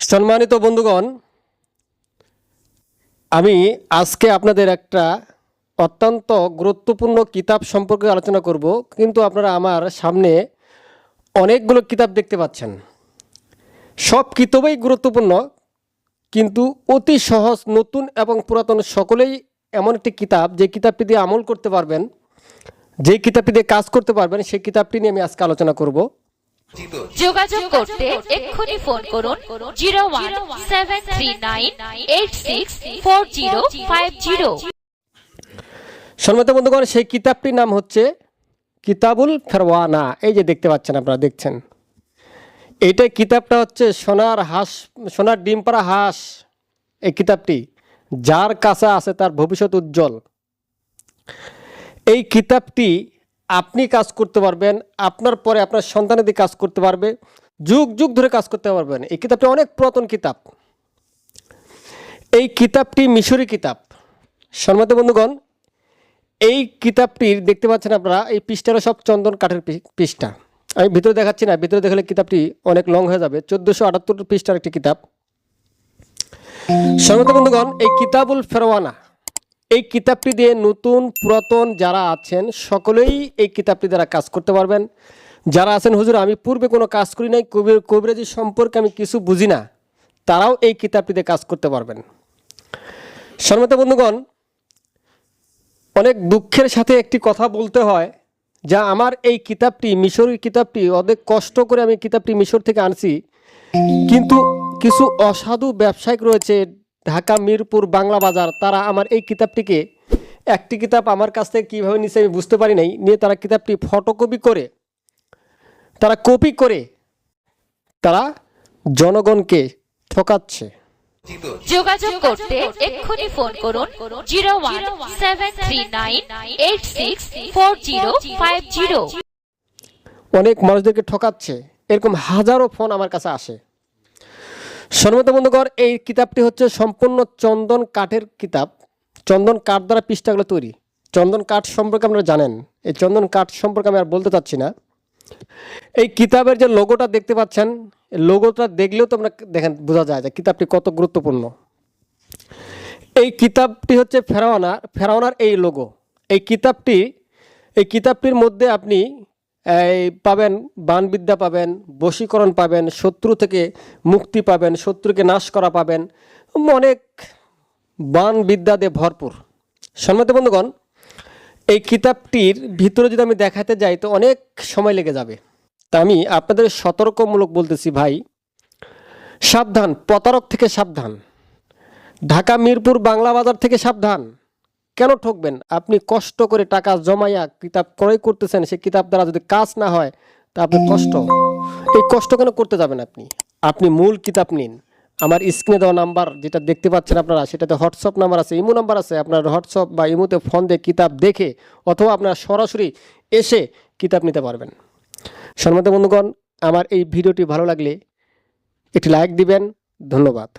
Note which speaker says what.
Speaker 1: সম্মানিত বন্ধুগণ, আমি আজকে আপনাদের একটা অত্যন্ত গুরুত্বপূর্ণ কিতাব সম্পর্কে আলোচনা করব। কিন্তু আপনারা আমার সামনে অনেকগুলো কিতাব দেখতে পাচ্ছেন। সব কিতাবই গুরুত্বপূর্ণ, কিন্তু অতি সহজ, নতুন এবং পুরাতন সকলেই এমন একটি কিতাব, যে কিতাবটি দিয়ে আমল করতে পারবেন, যে কিতাবটি দিয়ে কাজ করতে পারবেন, সেই কিতাবটি নিয়ে আমি আজকে আলোচনা করব।
Speaker 2: যোগাযোগ করতে এক্ষুনি ফোন করুন zero one seven three nine eight six four zero five zero.
Speaker 1: সম্মত বন্ধুগণ সেই কিতাবটির নাম হচ্ছে কিতাবুল ফেরওয়ানা। এই যে দেখতে পাচ্ছেন আপনারা দেখছেন? এইটাই কিতাবটা হচ্ছে সোনার হাঁস সোনার ডিম পাড়া হাঁস এই কিতাবটি। যার কাছে আছে তার ভবিষ্যৎ উজ্জ্বল। এই কিতাবটি আপনি কাজ করতে পারবেন, আপনার পরে আপনার সন্তানাদি কাজ করতে পারবে, যুগ যুগ ধরে কাজ করতে পারবেন। এই কিতাবটি অনেক পুরাতন কিতাব। এই কিতাবটি মিশরি কিতাব। সম্মত বন্ধুগণ, এই কিতাবটির দেখতে পাচ্ছেন আপনারা, এই পৃষ্ঠাটা সব চন্দন কাঠের পৃষ্ঠা। আমি ভিতরে দেখাচ্ছি না, ভিতরে দেখালে কিতাবটি অনেক লং হয়ে যাবে। চোদ্দোশো আটাত্তর পৃষ্ঠার একটি কিতাব। সর্বত বন্ধুগণ, এই কিতাবুল ফেরওয়ানা এই কিতাবটি দিয়ে নতুন, পুরাতন যারা আছেন, সকলেই এই কিতাবটি দ্বারা কাজ করতে পারবেন। যারা আছেন, হুজুর, আমি পূর্বে কোনো কাজ করি নাই কবির কবিরাজি সম্পর্কে আমি কিছু বুঝি না। তারাও এই কিতাবটিতে কাজ করতে পারবেন। সম্মত বন্ধুগণ, অনেক দুঃখের সাথে একটি কথা বলতে হয় যা আমার এই কিতাবটি মিশরের কিতাবটি, অনেক কষ্ট করে আমি কিতাবটি মিশর থেকে আনছি। কিন্তু কিছু অসাধু ব্যবসায়িক রয়েছে ঢাকা মিরপুর বাংলা বাজার তারা আমার এই কিতাবটিকে একটি কিতাব আমার কাছ থেকে কীভাবে নিচ্ছে আমি বুঝতে পারি নাই নিয়ে তারা কিতাবটি ফটোকপি করে তারা কপি করে তারা জনগণকে ঠকাচ্ছে।
Speaker 2: যোগাযোগ করতে এক্ষুনি ফোন করুন zero one seven three nine eight six four zero five zero
Speaker 1: অনেক মানুষদেরকে ঠকাচ্ছে এরকম হাজারো ফোন আমার কাছে আসে। সর্বত বন্ধুকর এই কিতাবটি হচ্ছে সম্পূর্ণ চন্দন কাঠের কিতাব। চন্দন কাঠ দ্বারা পৃষ্ঠাগুলো তৈরি। চন্দন কাঠ সম্পর্কে আপনারা জানেন। এই চন্দন কাঠ সম্পর্কে আমি আর বলতে চাচ্ছি না। এই কিতাবের যে লোগোটা দেখতে পাচ্ছেন লোগোটা দেখলেও তো আমরা দেখেন, বোঝা যায় যে কিতাবটি কত গুরুত্বপূর্ণ। এই কিতাবটি হচ্ছে ফেরাওয়ানা ফেরাওয়ানার এই লোগো এই কিতাবটি, এই কিতাবটির মধ্যে আপনি পাবেন, বানবিদ্যা পাবেন, বশীকরণ পাবেন, শত্রু থেকে মুক্তি পাবেন, শত্রুকে নাশ করা পাবেন। অনেক বান বিদ্যা দিয়ে ভরপুর। সম্মত বন্ধুগণ, এই কিতাবটির ভিতরে যদি আমি দেখাতে যাই, তো অনেক সময় লেগে যাবে। তা আমি আপনাদের সতর্কমূলক বলতেছি, ভাই, সাবধান, প্রতারক থেকে সাবধান। ঢাকা, মিরপুর, বাংলা বাজার থেকে সাবধান। কেন ঠকবেন? আপনি কষ্ট করে টাকা জমাইয়া কিতাব ক্রয় করতেছেন সেই কিতাব দ্বারা যদি কাজ না হয়, তা আপনি কষ্ট। এই কষ্ট কেন করতে যাবেন আপনি? আপনি মূল কিতাব নিন। আমার স্ক্রিনে দেওয়া নাম্বার যেটা দেখতে পাচ্ছেন আপনারা, সেটাতে হোয়াটসঅ্যাপ নাম্বার আছে, ইমো নাম্বার আছে। আপনার হোয়াটসঅ্যাপ বা ইমোতে ফোন দিয়ে কিতাব দেখে অথবা আপনারা সরাসরি এসে কিতাব নিতে পারবেন। সম্মত বন্ধুগণ, আমার এই ভিডিওটি ভালো লাগলে একটি লাইক দিবেন। ধন্যবাদ।